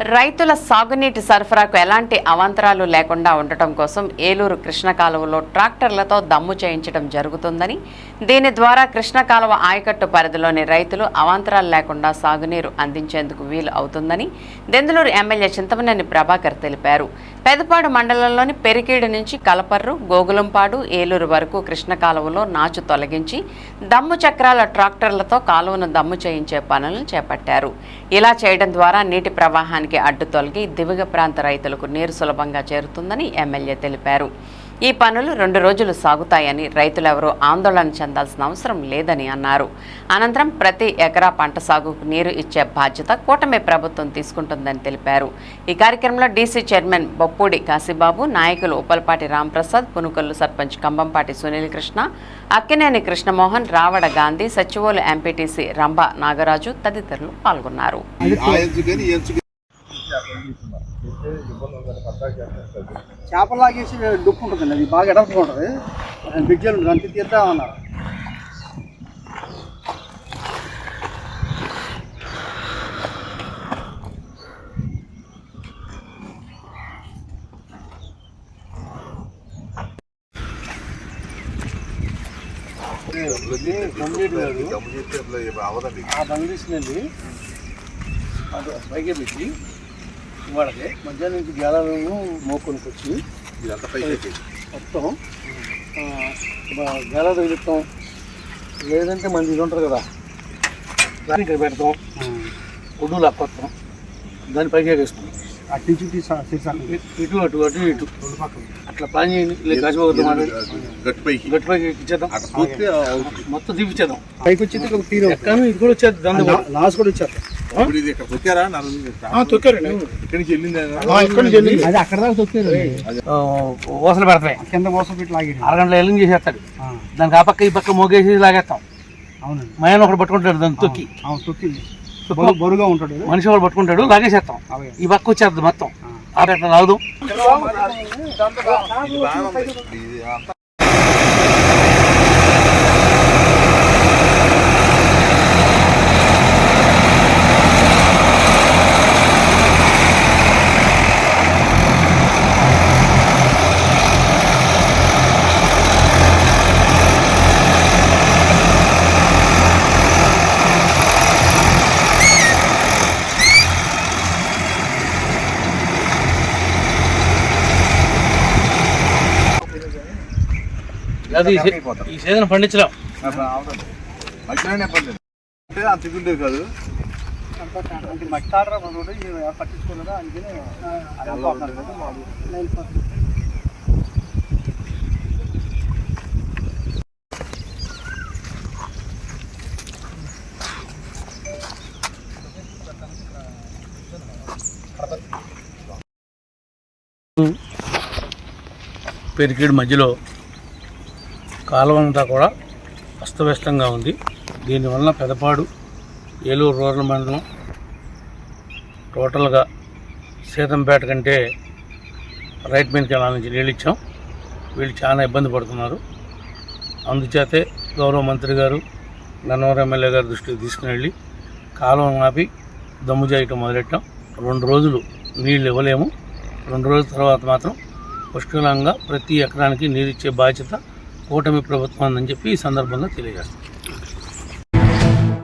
రైతుల సాగునీటి సరఫరాకు ఎలాంటి అవాంతరాలు లేకుండా ఉండటం కోసం ఏలూరు కృష్ణ కాలువలో ట్రాక్టర్లతో దమ్ము చేయించడం జరుగుతుందని దీని ద్వారా కృష్ణ కాలువ ఆయకట్టు పరిధిలోని రైతులు అవాంతరాలు లేకుండా సాగునీరు అందించేందుకు వీలు అవుతుందని దెందులూరు ఎమ్మెల్యే చింతమనేని ప్రభాకర్ తెలిపారు. పెదపాడు మండలంలోని పెరికీడు నుంచి కలపర్రు గోగులంపాడు ఏలూరు వరకు కృష్ణ కాలువలో నాచు తొలగించి దమ్ము చక్రాల ట్రాక్టర్లతో కాలువను దమ్ము చేయించే పనులను చేపట్టారు. ఇలా చేయడం ద్వారా నీటి ప్రవాహానికి అడ్డు తొలగి దివిగ ప్రాంత రైతులకు నీరు సులభంగా చేరుతుందని ఎమ్మెల్యే తెలిపారు. ఈ పనులు రెండు రోజులు సాగుతాయని రైతులెవరూ ఆందోళన చెందాల్సిన అవసరం లేదని అన్నారు. అనంతరం ప్రతి ఎకరా పంట సాగుకు నీరు ఇచ్చే బాధ్యత కూటమి ప్రభుత్వం తీసుకుంటుందని తెలిపారు. ఈ కార్యక్రమంలో డీసీ చైర్మన్ బొప్పూడి కాశీబాబు నాయకులు ఉప్పలపాటి రాంప్రసాద్ పునుకొల్లు సర్పంచ్ కంబంపాటి సునీల్ కృష్ణ అక్కినేని కృష్ణమోహన్ రావడ గాంధీ సచివోలు ఎంపీటీసీ రంభ నాగరాజు తదితరులు పాల్గొన్నారు ఆ ఎంచుకొని ఈ ఎంచుకొని చేపలు లాగేసి డుప్పు ఉంటుందండి అది బాగా ఎడపగా ఉంటుంది. బిడ్జలు గంటి తీద్దామన్నారు దమ్ము చేస్తే అవదండి. ఆ బంగ్లీస్ అది పైకి పెట్టి వాడికి మధ్యాహ్నం నుంచి గేలాలను మోకొనికి వచ్చి మొత్తం గేలా తగిలిస్తాం లేదంటే మంది ఇది ఉంటారు కదా. దాన్ని ఇక్కడ పెడతాం. ఒడ్డు లాక్కొస్తాం. దాన్ని పైకి ఎగేస్తాం. అటు నుంచి ఇటు అటు అటు ఇటు. అట్లా ప్లాన్ చేయండి. లేదు కాసిపోతాం గట్టి పైకి. గట్టి పైకి ఇచ్చేద్దాం. మొత్తం తీపిచ్చేద్దాం. పైకి వచ్చి తీరు. ఎక్కను ఇది కూడా వచ్చేది. దాని లాస్ కూడా వచ్చారు ఇప్పుడు ఇది ఇక్కడ తొక్కారా? నన్ను తొక్కారండి ఇక్కడి నుంచి వెళ్ళింది. అది అక్కడ దాకా తొక్కారు ఓసలు పెడతాయి. కింద ఓసలు పెట్టి లాగి అరగంటలో ఎల్లింగ్ చేసేస్తాడు దానికి ఆ పక్క ఈ పక్క మోగేసి లాగేస్తాం. అవునండి. మయాన్ ఒకటి పట్టుకుంటాడు దాన్ని తొక్కి. తొక్కి. బరువుగా ఉంటాడు మనిషి ఒకటి పట్టుకుంటాడు లాగేసేస్తాం. ఈ పక్క వచ్చేది మొత్తం. ఆట అట్లా లాగుదాం? అది ఈ సీజన్ పండించలేం. అంత తింటుండేది కాదు. పట్టించుకున్నదా అందుకనే పెరికేడు మధ్యలో కాలువ అంతా కూడా అస్తవ్యస్తంగా ఉంది. దీనివల్ల పెదపాడు ఏలూరు రూరల్ మండలం టోటల్గా సీతంపేట కంటే రైట్ మెయిన్ కెనాల్ నుంచి నీళ్ళు ఇచ్చాం వీళ్ళు చాలా ఇబ్బంది పడుతున్నారు. అందుచేతే గౌరవ మంత్రి గారు గన్నవరం ఎమ్మెల్యే గారి దృష్టికి తీసుకుని వెళ్ళి కాలువను ఆపి దమ్ము చేయటం మొదలెట్టాం. రెండు రోజులు నీళ్ళు ఇవ్వలేము. రెండు రోజుల తర్వాత మాత్రం పుష్కలంగా ప్రతి ఎకరానికి నీరు ఇచ్చే బాధ్యత కూటమి ప్రభుత్వం అని చెప్పి ఈ సందర్భంగా తెలియజేస్తాం.